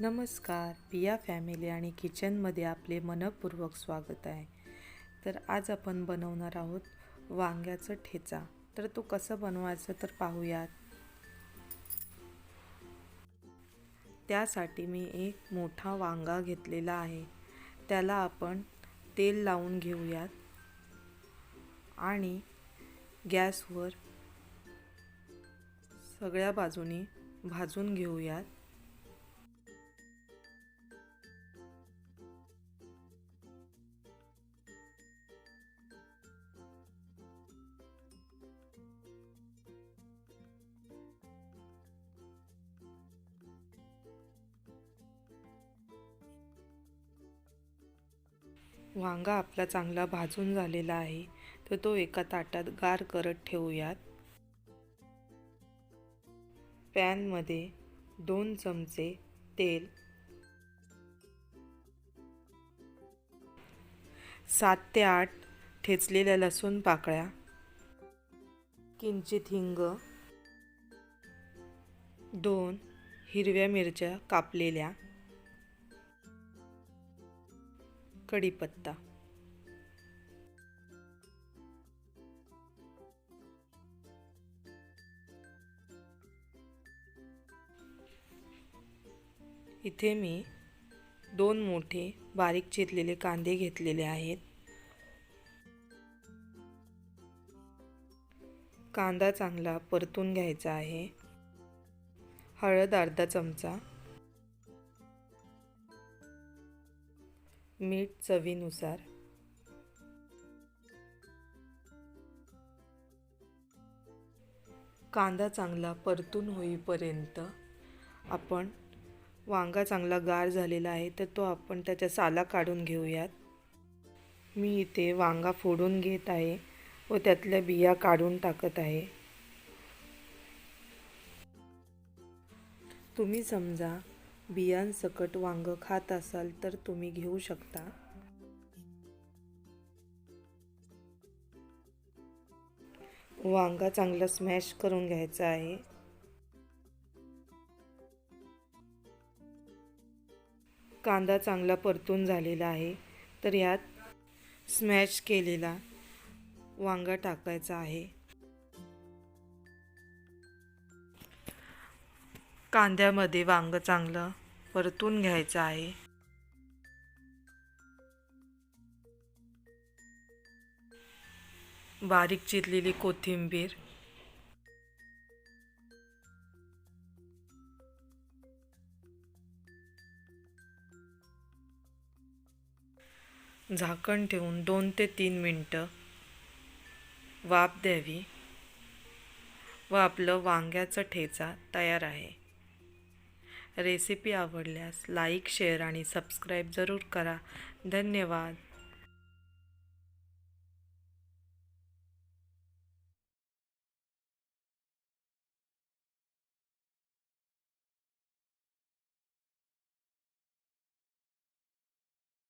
नमस्कार पिया फॅमिली आणि किचनमध्ये आपले मनपूर्वक स्वागत आहे. तर आज आपण बनवणार आहोत वांग्याचं ठेचा. तर तो कसं बनवायचं तर पाहूयात. त्यासाठी मी एक मोठा वांगा घेतलेला आहे. त्याला आपण तेल लावून घेऊयात. आणि गॅसवर सगळ्या बाजूनी भाजून घेऊयात. वांगा आपला चांगला भाजून झालेला आहे तर तो एका ताटात गार करत ठेवूयात. पॅनमध्ये दोन चमचे तेल सात ते आठ ठेचलेल्या लसूण पाकळ्या किंचित हिंग दोन हिरव्या मिरच्या कापलेल्या कढीपत्ता. इथे मी दोन मोठे बारीक चिरलेले कांदे घेतलेले आहेत. कांदा चांगला परतून घ्यायचा आहे. हळद अर्धा चमचा. मीठ चवीनुसार. कांदा चांगला परतून होईपर्यंत आपण वांगा चांगला गार झालेला आहे तर तो आपण त्याच्या साला काढून घेऊयात. मी इथे वांगा फोडून घेत आहे व त्यातल्या बिया काढून टाकत आहे. तुम्ही समजा बियांसकट वांग खात असाल तर तुम्ही घेऊ शकता. वांगा चांगला स्मॅश करून घ्यायचा आहे. कांदा चांगला परतून झालेला आहे. तर यात स्मॅश केलेला वांगा टाकायचा आहे. कांद्यामध्ये वांग चांगलं परतून घ्यायचं आहे. बारीक चिरलेली कोथिंबीर. झाकण ठेवून दोन ते तीन मिनटं वाफ द्यावी व आपलं वांग्याचं ठेचा तयार आहे. रेसिपी आवडल्यास लाईक शेअर आणि सबस्क्राईब जरूर करा. धन्यवाद.